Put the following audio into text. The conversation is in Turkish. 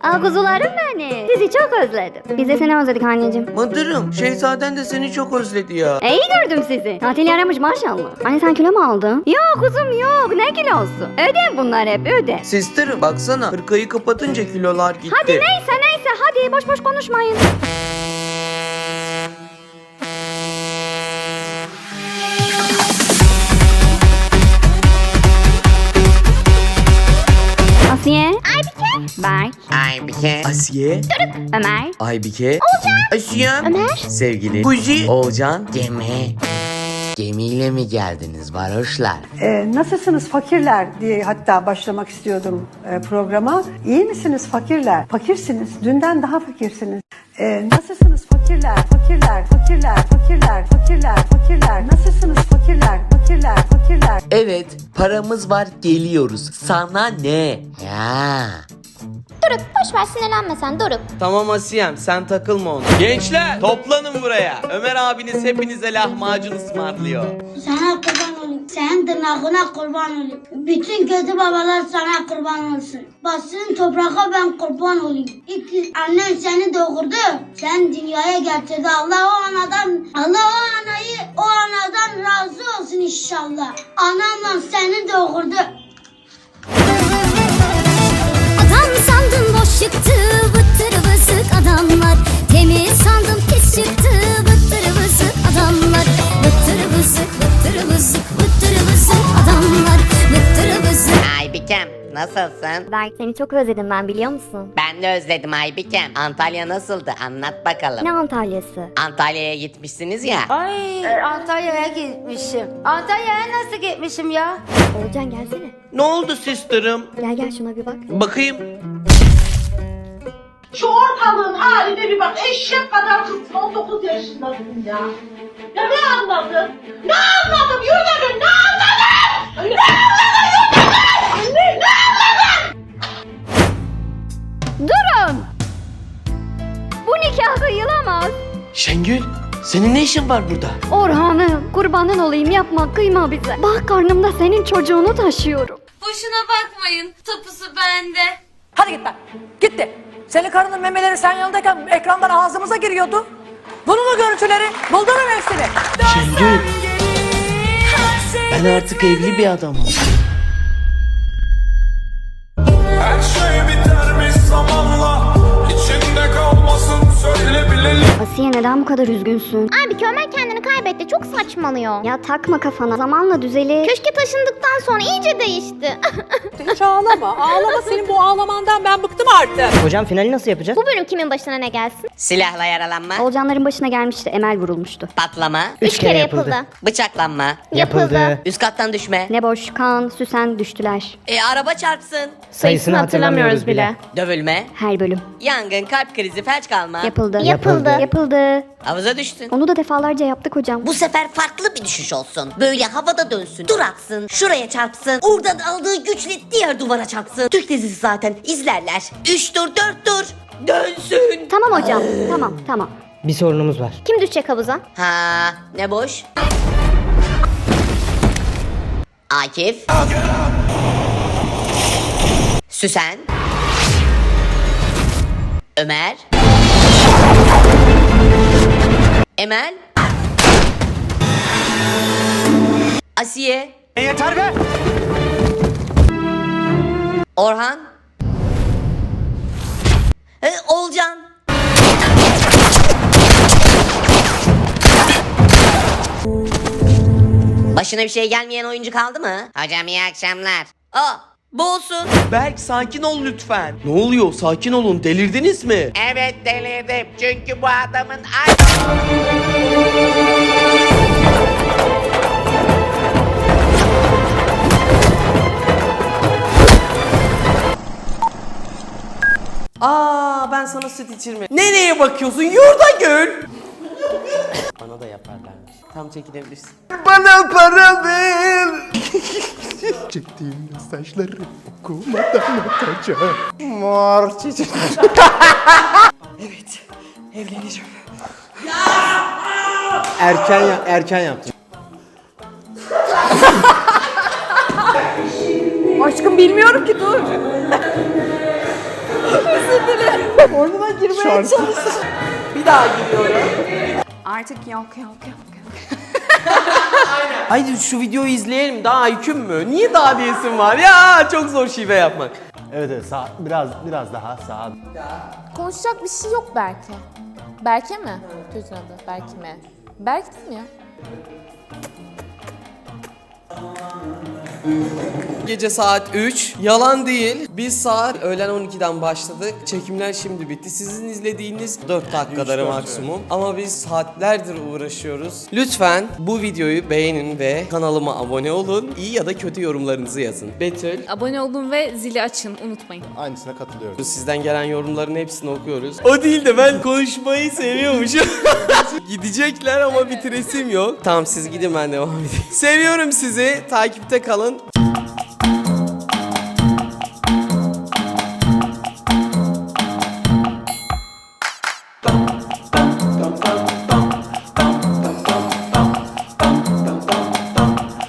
Aa kuzularım benim. Sizi çok özledim. Biz de seni özledik anneciğim. Mıdırım, Şehzaden de seni çok özledi ya. E, iyi gördüm sizi. Tatil yaramış maşallah. Anne sen kilo mu aldın? Yok kuzum yok. Ne kilosu? Öde bunlar hep öde. Sister'ım baksana hırkayı kapatınca kilolar gitti. Hadi neyse neyse hadi boş boş konuşmayın. Berk. Aybike. Asiye. Ömer. Aybike. Asiyem. Ömer. Sevgili. Kuzi. Oğulcan. Gemi. Gemiyle mi geldiniz varoşlar? Ee, nasılsınız fakirler diye hatta başlamak istiyordum e, programa. İyi misiniz fakirler? Fakirsiniz. Dünden daha fakirsiniz. Ee, nasılsınız fakirler? Fakirler, fakirler, fakirler, fakirler, fakirler. Nasılsınız fakirler? Fakirler, fakirler. Evet, paramız var geliyoruz. Sana ne? Ya. Doruk boş ver sinirlenme sen Doruk. Tamam Asiyem sen takılma ona. Gençler toplanın buraya. Ömer abiniz hepinize lahmacun ısmarlıyor. Sana kurban olayım. Senin tırnağına kurban olayım. Bütün kötü babalar sana kurban olsun. Basın toprağa ben kurban olayım. İlk annen seni doğurdu. Sen dünyaya getirdi. Allah o anadan, Allah o anayı o anadan razı olsun inşallah. Anamla seni doğurdu. Çıktı bıttır bısık adamlar. Temiz sandım pis çıktı bıttır bısık adamlar. Bıttır bısık bıttır bısık bıttır bısık adamlar. Bıttır bısık. Aybikem nasılsın? Berk seni çok özledim ben biliyor musun? Ben de özledim Aybikem. Antalya nasıldı? Anlat bakalım. Ne Antalya'sı? Antalya'ya gitmişsiniz ya. Ay Antalya'ya gitmişim. Antalya'ya nasıl gitmişim ya? Olcan gelsene. Ne oldu sister'ım? Gel gel şuna bir bak. Bakayım. Şu ortalığın haline bir bak. Eşek kadar kızsın 19 yaşındasın ya. Ya ne anladın? Ne anladım? Yürüdün ne anladın? Ne anladın? Yürüdün! Ne, ne anladın? Durun! Bu nikah kıyılamaz. Şengül senin ne işin var burada? Orhan'ım kurbanın olayım yapma kıyma bize. Bak karnımda senin çocuğunu taşıyorum. Boşuna bakmayın. Tapusu bende. Hadi git lan. Gitti. Senin karının memeleri sen yanındayken ekrandan ağzımıza giriyordu. Bunun mu görüntüleri? Buldun mu hepsini? Şengül. Ben artık evli bir adamım. Her şey bitermiş zamanla içinde kalmasın söyle bilelim Asiye neden bu kadar üzgünsün? Aybike Ömer kendini kaybetti çok saçmalıyor. Ya takma kafana zamanla düzelir. Köşke taşındıktan sonra iyice değişti. Hiç ağlama. Ağlama senin bu ağlamandan ben bıktım artık. Hocam finali nasıl yapacağız? Bu bölüm kimin başına ne gelsin? Silahla yaralanma, Olcanların başına gelmişti Emel vurulmuştu. patlama, Üç kere yapıldı. bıçaklanma, Yapıldı. üst kattan düşme, Ne boş kan, süsen düştüler. e, araba çarpsın, Sayısını hatırlamıyoruz bile. dövülme, Her bölüm. yangın, kalp krizi, felç kalma, Yapıldı. Yapıldı. Yapıldı. havuza düştün. Onu da defalarca yaptık hocam. Bu sefer farklı bir düşüş olsun. Böyle havada dönsün, dur atsın, şuraya çarpsın, oradan aldığı güçle diğer duvara çarpsın. Türk dizisi zaten izlerler. Üç dur, dört dur, dönsün. Tamam hocam. tamam tamam. Bir sorunumuz var. Kim düşecek havuza? Ha, ne boş? Akif. Süsen. Ömer. Emel. Asiye. yeter be. Orhan. Ee, Olcan. Başına bir şey gelmeyen oyuncu kaldı mı? Hocam iyi akşamlar. Aa, bu olsun. Berk sakin ol lütfen. Ne oluyor? Sakin olun. Delirdiniz mi? Evet delirdim çünkü bu adamın ben sana süt içirme. Nereye bakıyorsun? Yurda gül. Bana da yaparlarmış. Tam çekilebilirsin. Bana para ver. Çektiğim mesajları okumadan atacağım Mor çiçek Evet. Evleneceğim. Erken ya erken yaptım. Aşkım bilmiyorum ki dur. Burnuna girmeye çalıştım. Bir daha giriyorum. Artık yok yok yok. Haydi şu videoyu izleyelim. Daha hüküm mü? Niye daha diyesin var ya? Çok zor şive yapmak. Evet evet sağ, biraz biraz daha sağ. Konuşacak bir şey yok Berke. Berke mi? Çocuğun adı Berke mi? Berk değil mi ya? Gece saat 3. Yalan değil. Biz saat öğlen 12'den başladık. Çekimler şimdi bitti. Sizin izlediğiniz 4 dakikaları maksimum. Ama biz saatlerdir uğraşıyoruz. Lütfen bu videoyu beğenin ve kanalıma abone olun. İyi ya da kötü yorumlarınızı yazın. Betül, Abone olun ve zili açın unutmayın. Aynısına katılıyorum. Sizden gelen yorumların hepsini okuyoruz. O değil de ben konuşmayı seviyormuşum. Gidecekler ama bitiresim yok. Tamam siz gidin ben devam edeyim. Seviyorum sizi. Takipte kalın.